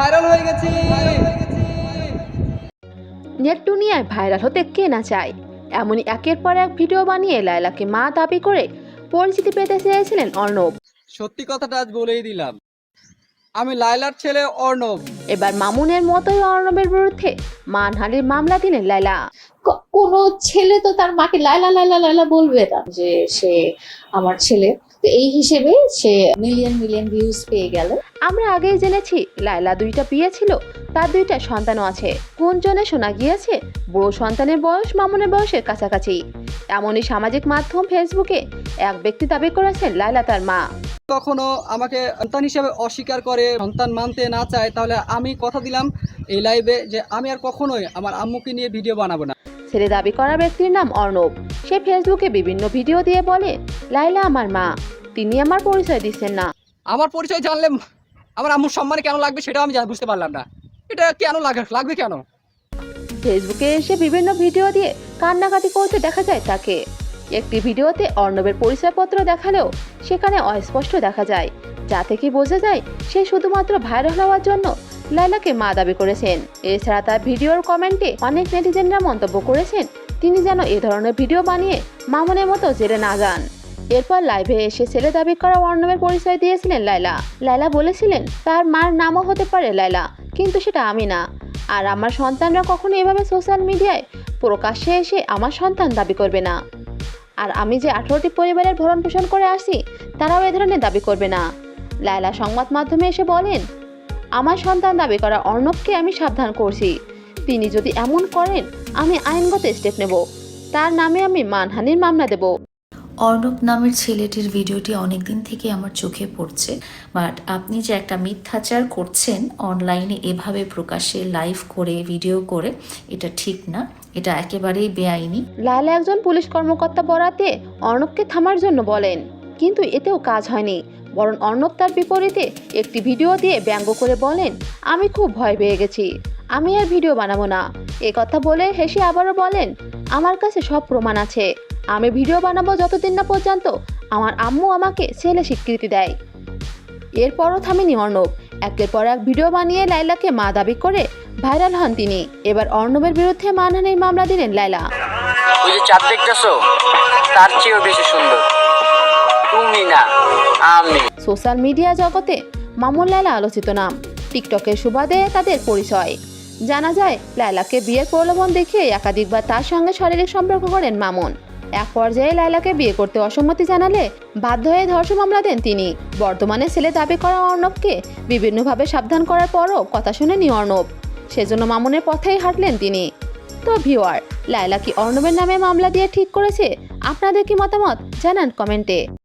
Viral হয়ে গেছি। Net দুনিয়ায় ভাইরাল হতে কে না চায়? এমনই একের পর এক ভিডিও বানিয়ে লায়লাকে মা দাবি করে পরিচিতি পেতে চেয়েছিলেন অর্ণব। সত্যি কথাটা আজ বলেই দিলাম। আমি লাইলার ছেলে অর্ণব। এবার মামুনের মতোই অর্ণবের বিরুদ্ধে মানহানির মামলা দিলেন লায়লা। কোনো ছেলে তো তার মাকে লাইলা লাইলা লাইলা বলবে না যে সে আমার ছেলে। তো এই হিসেবে সে মিলিয়ন মিলিয়ন ভিউজ পেয়ে গেল। আমরা আগেই জেনেছি লায়লা দুইটা বিয়ে ছিল তার দুইটা সন্তানও আছে। কোনজনে শোনা গিয়েছে বড় সন্তানের বয়স মামুনের বয়সের কাছাকাছি। এমনই সামাজিক মাধ্যম ফেসবুকে এক ব্যক্তি দাবি করেছেন লায়লা তার মা। কখনো আমাকে সন্তান হিসেবে অস্বীকার করে সন্তান মানতে না চায় তাহলে আমি কথা দিলাম এই লাইভে যে আমি আর কখনোই আমার আম্মুকে নিয়ে ভিডিও বানাবো না। ছেলে দাবি করা ব্যক্তির নাম অর্ণব। সে ফেসবুকে বিভিন্ন ভিডিও দিয়ে বলে লাইলা আমার মা তিনি আমার পরিচয় দিচ্ছেন না। আমার পরিচয় জানলে আমার আম্মুর সম্মানে কেন লাগবে সেটাও আমি বুঝতে পারলাম না। এটা কেন লাগে লাগবে কেন? ফেসবুকে এসে বিভিন্ন ভিডিও দিয়ে কান্নাকাটি করতে দেখা যায় তাকে। একটি ভিডিওতে অর্ণবের পরিচয়পত্র দেখালেও সেখানে অস্পষ্ট দেখা যায় যা থেকে বোঝা যায় সে শুধুমাত্র ভাইরাল হওয়ার জন্য লাইলাকে মা দাবি করেছেন। এছাড়া তার ভিডিওর কমেন্টে অনেক নেটিজেনরা মন্তব্য করেছেন তিনি যেন এ ধরনের ভিডিও বানিয়ে মামুনের মতো জেলে না যান। এরপর লাইভে এসে ছেলে দাবি করা অর্ণবের পরিচয় দিয়েছিলেন লাইলা লাইলা বলেছিলেন, তার মার নামও হতে পারে লাইলা কিন্তু সেটা আমি না। আর আমার সন্তানরা কখনো এভাবে সোশ্যাল মিডিয়ায় প্রকাশ্যে এসে আমার সন্তান দাবি করবে না। আর আমি যে আঠারোটি পরিবারের ভরণ পোষণ করে আসি, তারাও এ ধরনের দাবি করবে না। লায়লা সংবাদ মাধ্যমে এসে বলেন, আমার সন্তান দাবি করা অর্ণবকে আমি সাবধান করছি। তিনি যদি এমন করেন আমি আইনগত স্টেপ নেব। তার নামে আমি মানহানির মামলা দেব। অর্ণব নামের ছেলেটির ভিডিওটি অনেক দিন থেকে আমার চোখে পড়ছে বাট আপনি যে একটা মিথ্যাচার করছেন অনলাইনে এভাবে প্রকাশ্যে লাইভ করে ভিডিও করে এটা ঠিক না। এটা একেবারেই বেআইনি। লায়লা একজন পুলিশ কর্মকর্তা বরাতে অর্ণবকে থামার জন্য বলেন কিন্তু এতেও কাজ হয়নি। বরং অর্ণব তার বিপরীতে একটি ভিডিও দিয়ে ব্যঙ্গ করে বলেন আমি খুব ভয় পেয়ে গেছি। আমি আর ভিডিও বানাবো না। এ কথা বলে হেসে আবারও বলেন আমার কাছে সব প্রমাণ আছে। আমি ভিডিও বানাবো যতদিন না পর্যন্ত আমার আম্মু আমাকে ছেলে স্বীকৃতি দেয়। এরপরও থামেনি অর্ণব একের পর এক ভিডিও বানিয়ে লাইলাকে মা দাবি করে ভাইরাল হন তিনি। এবার অর্ণবের বিরুদ্ধে মানহানির মামলা দিলেন লাইলা ওই যে চাঁদ দেখতেছো? তার চেয়েও বেশি সুন্দর। তুমি না আমি। সোশ্যাল মিডিয়া জগতে মামুন লায়লা আলোচিত নাম। টিকটকের সুবাদে তাদের পরিচয়। জানা যায়, লায়লাকে বিয়ের প্রলোভন দেখিয়ে একাধিকবার তার সঙ্গে শারীরিক সম্পর্ক করেন মামুন। এক পর্যায়ে লায়লাকে বিয়ে করতে অসম্মতি জানালে বাধ্য হয়ে ধর্ষ মামলা দেন তিনি। বর্তমানে ছেলে দাবি করা অর্ণবকে বিভিন্নভাবে সাবধান করার পরও কথা শুনেনি অর্ণব। সেজন্য মামুনের পথেই হাঁটলেন তিনি। তো ভিওয়ার লায়লা কি অর্ণবের নামে মামলা দিয়ে ঠিক করেছে? আপনাদের কি মতামত? জানান কমেন্টে।